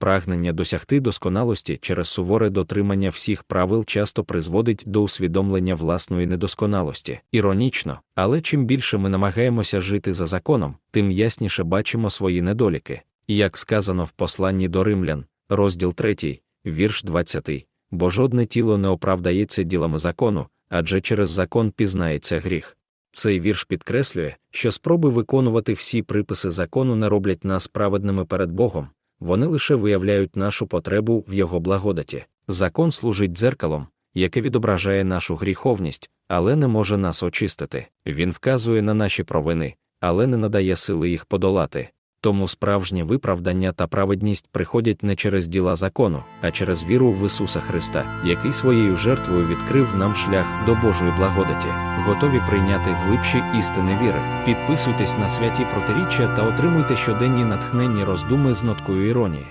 Прагнення досягти досконалості через суворе дотримання всіх правил часто призводить до усвідомлення власної недосконалості. Іронічно, але чим більше ми намагаємося жити за законом, тим ясніше бачимо свої недоліки. І як сказано в посланні до римлян, розділ 3, вірш 20, бо жодне тіло не оправдається ділами закону, адже через закон пізнається гріх. Цей вірш підкреслює, що спроби виконувати всі приписи закону не роблять нас праведними перед Богом, вони лише виявляють нашу потребу в його благодаті. Закон служить дзеркалом, яке відображає нашу гріховність, але не може нас очистити. Він вказує на наші провини, але не надає сили їх подолати. Тому справжнє виправдання та праведність приходять не через діла закону, а через віру в Ісуса Христа, який своєю жертвою відкрив нам шлях до Божої благодаті, готові прийняти глибші істини віри. Підписуйтесь на святі протиріччя та отримуйте щоденні натхненні роздуми з ноткою іронії.